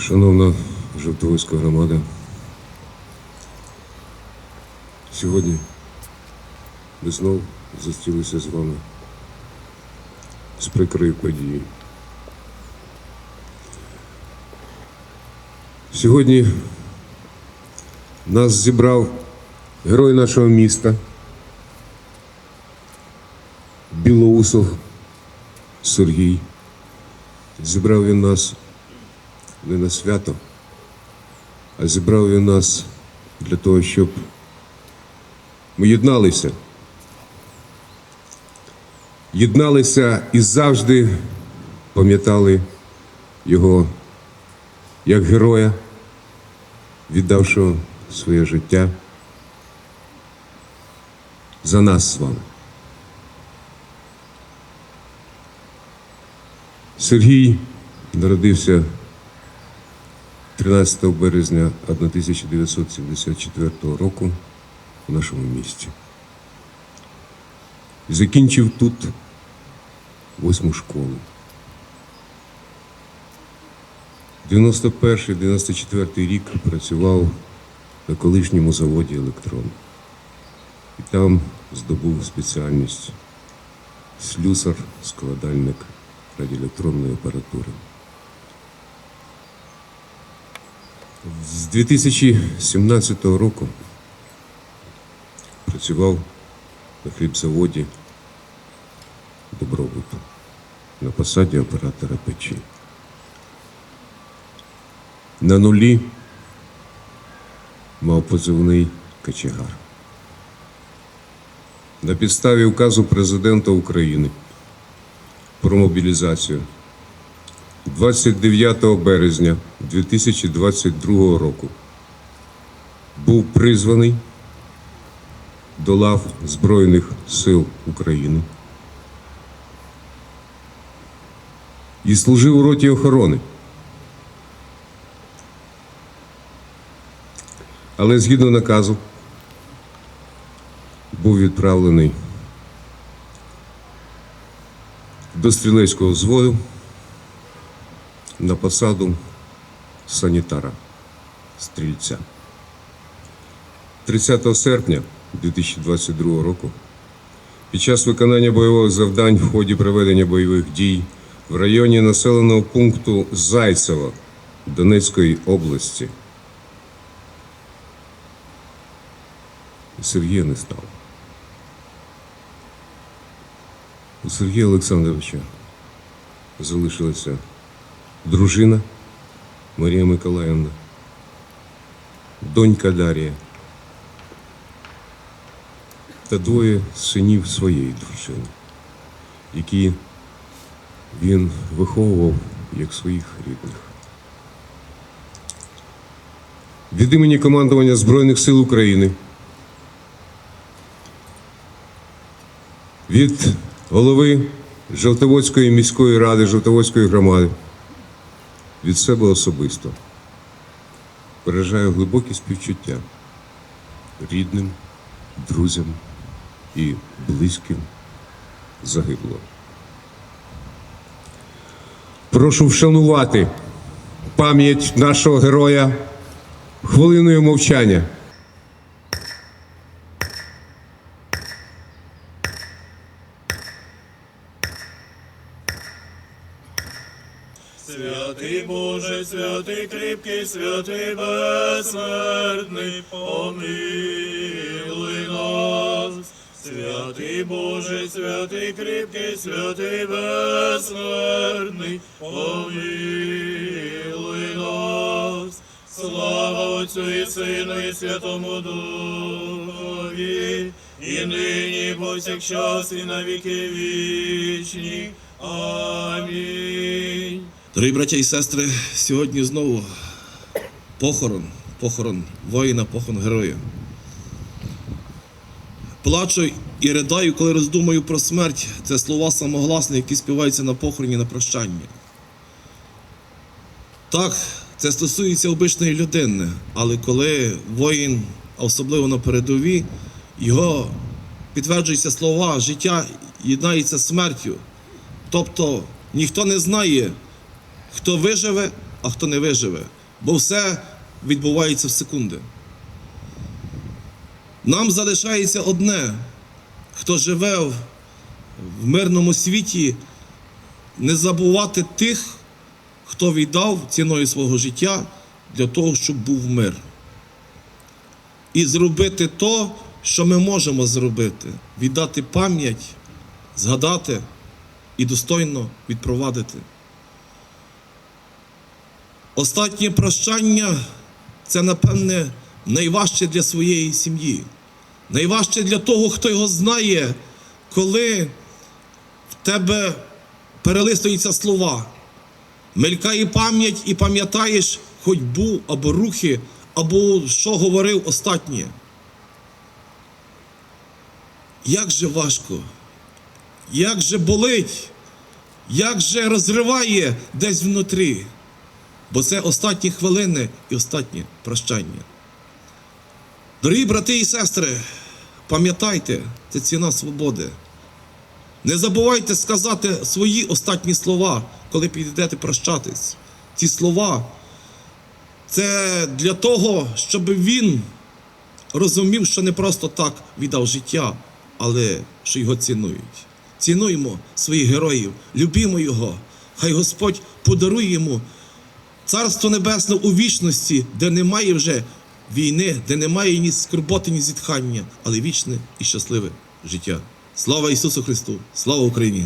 Шановна Жовтовицька громада, сьогодні ми знов зустрілися з вами з прикрою подією. Сьогодні нас зібрав герой нашого міста Білоусов Сергій. Зібрав він нас не на свято, а зібрав він нас для того, щоб ми єдналися. Єдналися і завжди пам'ятали його як героя, віддавшого своє життя за нас з вами. Сергій народився 13 березня 1974 року в нашому місті. Закінчив тут восьму школу. 91-94 рік працював на колишньому заводі електрон. І там здобув спеціальність слюсар, складальник радіоелектронної апаратури. З 2017 року працював на хлібзаводі Добробуту на посаді оператора печі. На нулі мав позивний кочегар. На підставі указу президента України про мобілізацію 29 березня 2022 року. Був призваний до лав Збройних сил України. І служив у роті охорони. Але згідно наказу був відправлений до стрілецького взводу на посаду санітара стрільця. 30 серпня 2022 року під час виконання бойових завдань в ході проведення бойових дій в районі населеного пункту Зайцево Донецької області Сергія не стало. У Сергія Олександровича залишилася дружина Марія Миколаївна, донька Дарія та двоє синів своєї дружини, які він виховував як своїх рідних. Від імені командування Збройних сил України. Від голови Жовтоводської міської ради Жовтоводської громади від себе особисто пережаю глибокі співчуття рідним, друзям і близьким загибло. Прошу вшанувати пам'ять нашого героя хвилиною мовчання. Святий Боже, святий кріпкий, святий безсмертний, помилуй нас. Святий Боже, святий кріпкий, святий безсмертний, помилуй нас. Слава Отцю і Сину і Святому Духові, і нині, повсякчас, і на віки вічні. Амінь. Дорогі браття і сестри, сьогодні знову похорон, похорон воїна, похорон героя. Плачу і ридаю, коли роздумую про смерть. Це слова самогласні, які співаються на похороні на прощання. Так, це стосується обичної людини, але коли воїн, особливо на передовій, його підтверджуються слова, життя єднається смертю. Тобто ніхто не знає, хто виживе, а хто не виживе. Бо все відбувається в секунди. Нам залишається одне, хто живе в мирному світі, не забувати тих, хто віддав ціною свого життя для того, щоб був мир. І зробити то, що ми можемо зробити, віддати пам'ять, згадати і достойно відпровадити. Останнє прощання це, напевне, найважче для своєї сім'ї. Найважче для того, хто його знає, коли в тебе перелистуються слова. Мелькає пам'ять і пам'ятаєш ходьбу або рухи, або що говорив останнє. Як же важко, як же болить, як же розриває десь внутрі. Бо це останні хвилини і останнє прощання. Дорогі брати і сестри, пам'ятайте, це ціна свободи. Не забувайте сказати свої останні слова, коли підійдете прощатись. Ці слова це для того, щоб він розумів, що не просто так віддав життя, але що його цінують. Цінуємо своїх героїв, любімо його. Хай Господь подарує йому Царство Небесне у вічності, де немає вже війни, де немає ні скорботи, ні зітхання, але вічне і щасливе життя. Слава Ісусу Христу! Слава Україні!